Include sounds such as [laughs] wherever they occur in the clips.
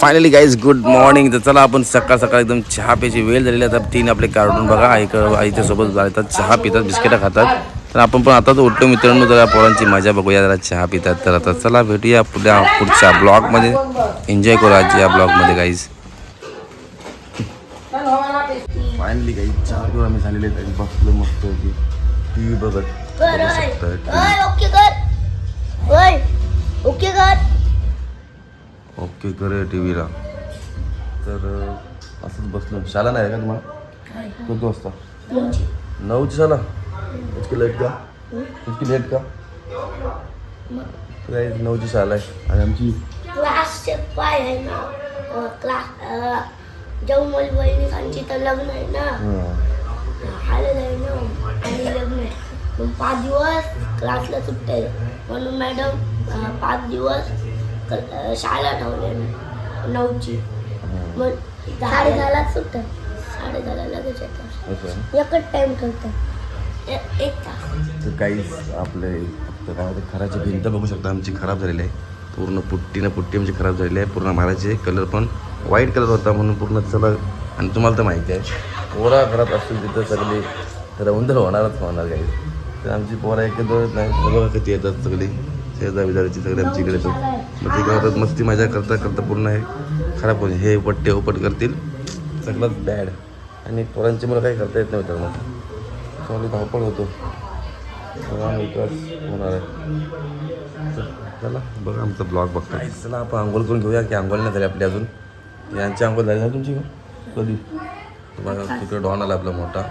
Finally guys good morning तर चला आपण सकाळ सकाळ एकदम चहा प्यायची वेळ झालेली आता तीन आपले कार्टून बघा. आईक आईच्या सोबत जातात चहा पितात बिस्किटं खातात. तर आपण पण आताच उठलो मित्रांनो जरा पोरांची मजा बघूया जरा चहा पितात. तर आता चला भेटूया पुढल्या पुढच्या ब्लॉगमध्ये. एन्जॉय करू आज या ब्लॉगमध्ये गाईज फायनली गाईज चहा पिऊन आम्ही झालेले आहेत बसलो मस्त टी व्ही बघत ओके कर ओय ओके कर ओके करे टी व्हीला तर असंच बसलो. शाळा नाही आहे का तुम्हाला? किती वाजता? नऊची शाळा इतकी लेट का इतकी लेट का काय नऊची शाळा आहे आणि आमची क्लासचे पाय आहे ना क्लास जेव्हा मला बहिणीसांची तर लग्न आहे ना हळद आहे ना आणि लग्न आहे मग पाच दिवस क्लासला सुट्टी आहे म्हणून मॅडम पाच दिवस शाळा ठेवली नऊची मग साडे दहाला सुट्ट साडे दहाला लगेच येतात. एकच टाइम ठेवतात ए- एक तास तर काहीच आपले तर काय होतं खराची भिंत बघू शकता आमची खराब झालेली आहे. पूर्ण पुट्टी ना पुट्टी आमची खराब झालेली आहे. पूर्ण मारायचे कलर पण व्हाईट कलर होता म्हणून पूर्ण चला आणि तुम्हाला तर माहिती आहे पोरा घरात असतील तिथं सगळी रवंदर होणारच होणार काही तर आमची पोरा एक दोन नाही बघा किती येतात सगळी. शेजा बिजाराची सगळी आमची इकडे येतात मग काय होतात मस्ती मजा करता करता पूर्ण हे खराब होईल हे उपट ते उपट करतील. सगळंच बॅड आणि पोरांची मुलं काही करता येत नाही मग. चांगली धावपळ होतो. सगळा विकास होणार आहे. तर चला बघा आमचा ब्लॉग बघता. चला आपण आंघोळ करून घेऊया की आंघोळ नाही झाली आपली अजून. यांची आंघोळ झाली ना तुमची? कधी? तुम्हाला तिकडे डॉन आला आपला मोठा.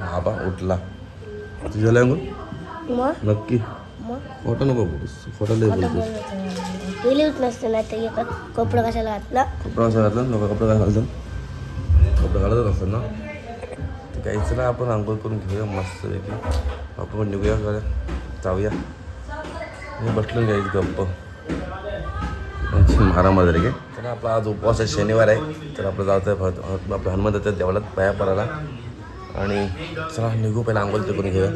बाबा उठला. तुझी झाली आंघोळ? मग? नक्की. मग? खोटं नको खोटं लय बोलतोस गेलीच नसते एक कपडा कशाला घातला. कपडा कसं घातला लोक कपडे काय घालतात. कपडे घालतच असतात ना. गाईचं ना आपण आंघोळ करून घेऊया मस्तपैकी आपण पण निघूया जरा जाऊया. मी बसलो गप्प. मारा रे तर आपला आज उपवास आहे शनिवार आहे. तर आपलं जायचं आहे आपलं हनुमंताच्या देवाला पाया पडायला आणि चला निघू पहिला आंघोळ ते करून घेऊया.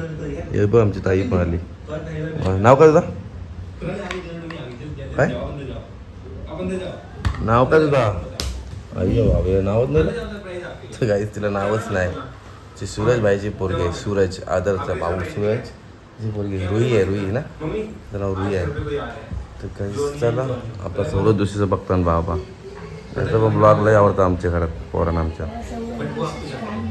हे बघ आमची ताई पण आली. नाव काय दादा काय? नाव काय तुझा? अय्यो बाबा नावच नाही ना? तर काहीच तिला नावच नाही. ती सूरज भाईची पोरगी आहे सूरज आदरचा भाऊ सूरज. जी पोरगी रुई आहे रुई ना? तिचं नाव रुई आहे. तर काही चला आपला सौरभ दुसरीचं बघता ना बाबा. त्याचं पण ब्लॉग लय आवडतं आमच्या घरात पोरांना आमच्या.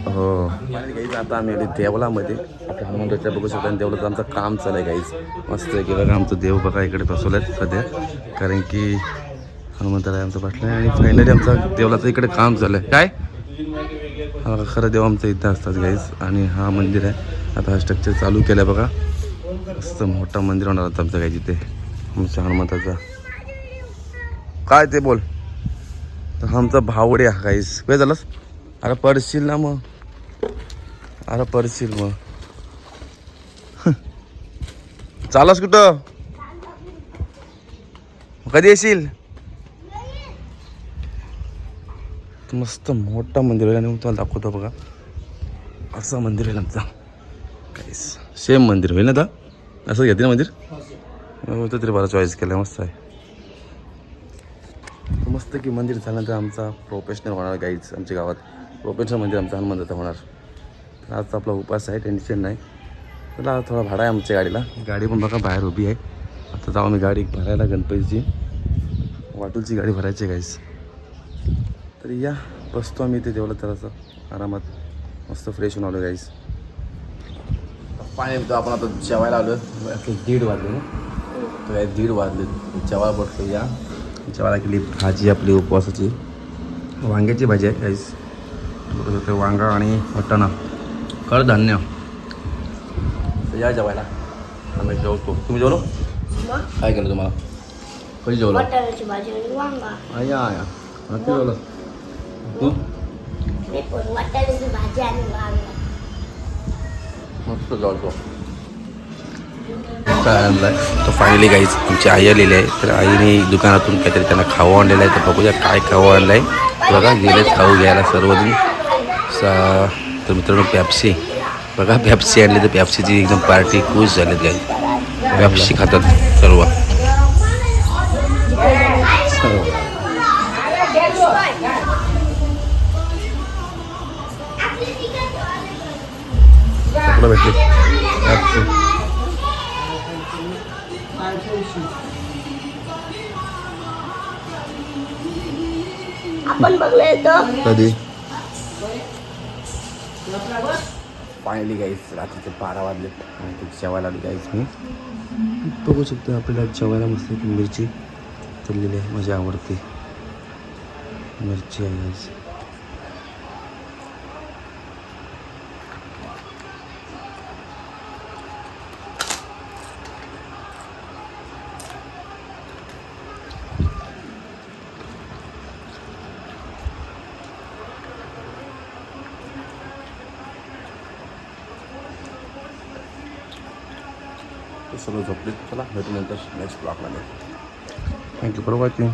हो. आता आम्ही आले देवलामध्ये आपल्या हनुमंताच्या बघू शकतो आणि देवलाचं आमचं काम चालू आहे काहीच मस्त आहे की बघा आमचं देव बघा इकडे बसवलं आहे सध्या. कारण की हनुमंताला आमचं बसलं आहे आणि फायनली आमचं देवलाचं इकडे काम चालू आहे. काय? खरं देव आमचं इथं असतात गाईज आणि हा मंदिर आहे. आता हा स्ट्रक्चर चालू केलं आहे बघा. मस्त मोठं मंदिर होणार होतं आमचं गाईज तिथे आमच्या हनुमंताचा. काय ते बोल. तर हा आमचा भावड्या गाईज काय झालंस? अरे पडशील ना मग. अरे पडशील मग. [laughs] चालास कुठं? कधी येशील? मस्त मोठा मंदिर आहे आणि मग तुम्हाला दाखवतो बघा. असं मंदिर आहे आमचा. काहीच सेम मंदिर होईल ना आता? असं घेते ना मंदिर? हो, होतं तरी मला चॉईस केलं मस्त आहे. मस्त की मंदिर झाल्यानंतर आमचा प्रोफेशनल होणार गाईच आमच्या गावात. प्रोफेशनल मंदिर आमचा हनुमंताचा होणार. तर आजचा आपला उपास आहे टेन्शन नाही. तर आज थोडा भाडा आहे आमच्या गाडीला. गाडी पण बघा बाहेर उभी आहे. आता जाऊ आम्ही गाडी भरायला गणपतीची. वाटूलची गाडी भरायची आहे गाईस तर या बसतो आम्ही इथे तेवढं जरासं आरामात. मस्त फ्रेश होऊन आलो गाईस पाणी आपण आता जेवायला आलो दीड वाजले. ना तर दीड वाजले. जेवायला बसलो या. जेवायला केली भाजी आपली उपवासाची. वांग्याची भाजी आहे काहीच ते वांगा आणि वटाणा. कडधान्य. तर या जेवायला. आम्ही जेवतो. तुम्ही जेवलो? काय केलं तुम्हाला? कधी जेवलो? भाजी आणि वांगा. या या नक्की जेवलं. मस्त काय आणलाय. तो फायनली गाईच आमची आई आलेली आहे. तर आईने दुकानातून काहीतरी त्यांना खावं आणलेलं आहे. तर बघूया काय खावं आणलं आहे बघा गेलेच खाऊ घ्यायला सर्वजण. सा तर मित्रांनो पॅप्सी बघा पॅप्सी आणली तर पॅप्सीची एकदम पार्टी खुश झालीत गाई पॅप्सी खातात सर्व. सर्व. कुठं भेटली. कधी? फायनली गाईस रात्रीचे बारा वाजले. जेवायला आली गाईस मी. बघू शकतो आपल्याला जेवायला मस्त मिरची तळलेली आहे माझी आवडते. मिरची आहे गाईस ते सर्व झोपले. चला भेटू नंतर नेक्स्ट ब्लॉगमध्ये थँक्यू फॉर वॉचिंग